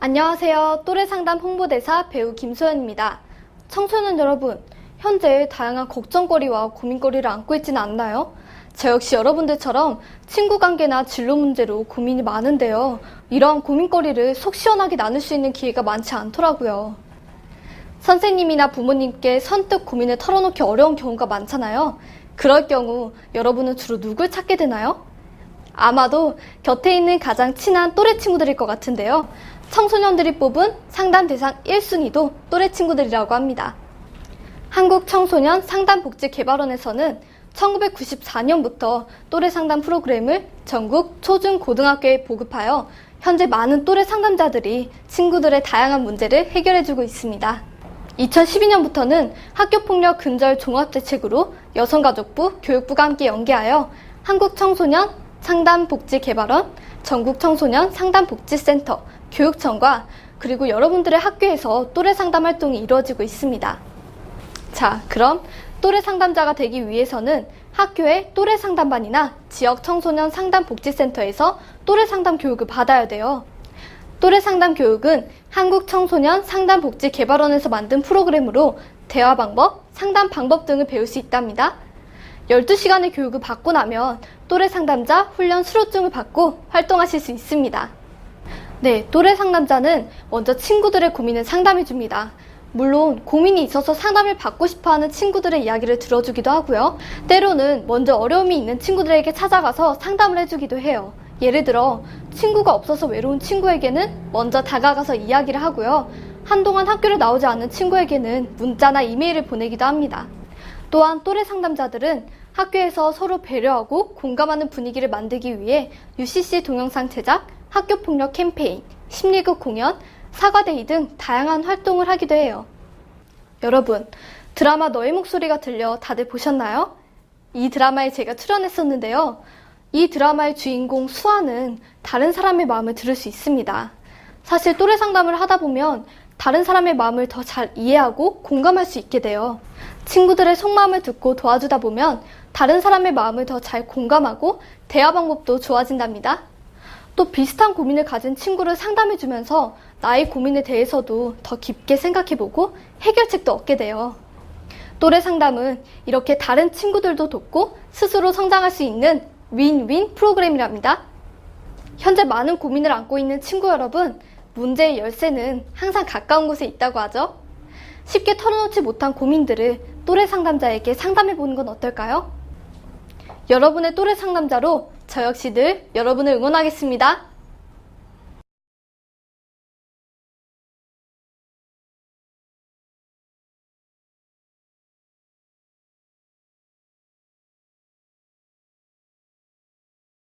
안녕하세요. 또래 상담 홍보대사 배우 김소연입니다. 청소년 여러분, 현재 다양한 걱정거리와 고민거리를 안고 있지는 않나요? 저 역시 여러분들처럼 친구 관계나 진로 문제로 고민이 많은데요. 이러한 고민거리를 속 시원하게 나눌 수 있는 기회가 많지 않더라고요. 선생님이나 부모님께 선뜻 고민을 털어놓기 어려운 경우가 많잖아요. 그럴 경우 여러분은 주로 누굴 찾게 되나요? 아마도 곁에 있는 가장 친한 또래 친구들일 것 같은데요. 청소년들이 뽑은 상담 대상 1순위도 또래 친구들이라고 합니다. 한국청소년 상담복지개발원에서는 1994년부터 또래 상담 프로그램을 전국 초중 고등학교에 보급하여 현재 많은 또래 상담자들이 친구들의 다양한 문제를 해결해주고 있습니다. 2012년부터는 학교폭력 근절 종합대책으로 여성가족부, 교육부가 함께 연계하여 한국청소년 상담복지개발원, 전국청소년 상담복지센터, 교육청과 그리고 여러분들의 학교에서 또래 상담 활동이 이루어지고 있습니다. 자, 그럼 또래 상담자가 되기 위해서는 학교의 또래 상담반이나 지역 청소년 상담복지센터에서 또래 상담 교육을 받아야 돼요. 또래 상담 교육은 한국 청소년 상담 복지 개발원에서 만든 프로그램으로 대화 방법, 상담 방법 등을 배울 수 있답니다. 12시간의 교육을 받고 나면 또래 상담자 훈련 수료증을 받고 활동하실 수 있습니다. 네, 또래 상담자는 먼저 친구들의 고민을 상담해 줍니다. 물론 고민이 있어서 상담을 받고 싶어 하는 친구들의 이야기를 들어주기도 하고요. 때로는 먼저 어려움이 있는 친구들에게 찾아가서 상담을 해주기도 해요. 예를 들어 친구가 없어서 외로운 친구에게는 먼저 다가가서 이야기를 하고요. 한동안 학교를 나오지 않는 친구에게는 문자나 이메일을 보내기도 합니다. 또한 또래 상담자들은 학교에서 서로 배려하고 공감하는 분위기를 만들기 위해 UCC 동영상 제작, 학교 폭력 캠페인, 심리극 공연, 사과데이 등 다양한 활동을 하기도 해요. 여러분, 드라마 너의 목소리가 들려 다들 보셨나요? 이 드라마에 제가 출연했었는데요. 이 드라마의 주인공 수아는 다른 사람의 마음을 들을 수 있습니다. 사실 또래 상담을 하다 보면 다른 사람의 마음을 더 잘 이해하고 공감할 수 있게 돼요. 친구들의 속마음을 듣고 도와주다 보면 다른 사람의 마음을 더 잘 공감하고 대화 방법도 좋아진답니다. 또 비슷한 고민을 가진 친구를 상담해주면서 나의 고민에 대해서도 더 깊게 생각해보고 해결책도 얻게 돼요. 또래 상담은 이렇게 다른 친구들도 돕고 스스로 성장할 수 있는 윈윈 프로그램이랍니다. 현재 많은 고민을 안고 있는 친구 여러분, 문제의 열쇠는 항상 가까운 곳에 있다고 하죠. 쉽게 털어놓지 못한 고민들을 또래 상담자에게 상담해 보는 건 어떨까요? 여러분의 또래 상담자로 저 역시 늘 여러분을 응원하겠습니다.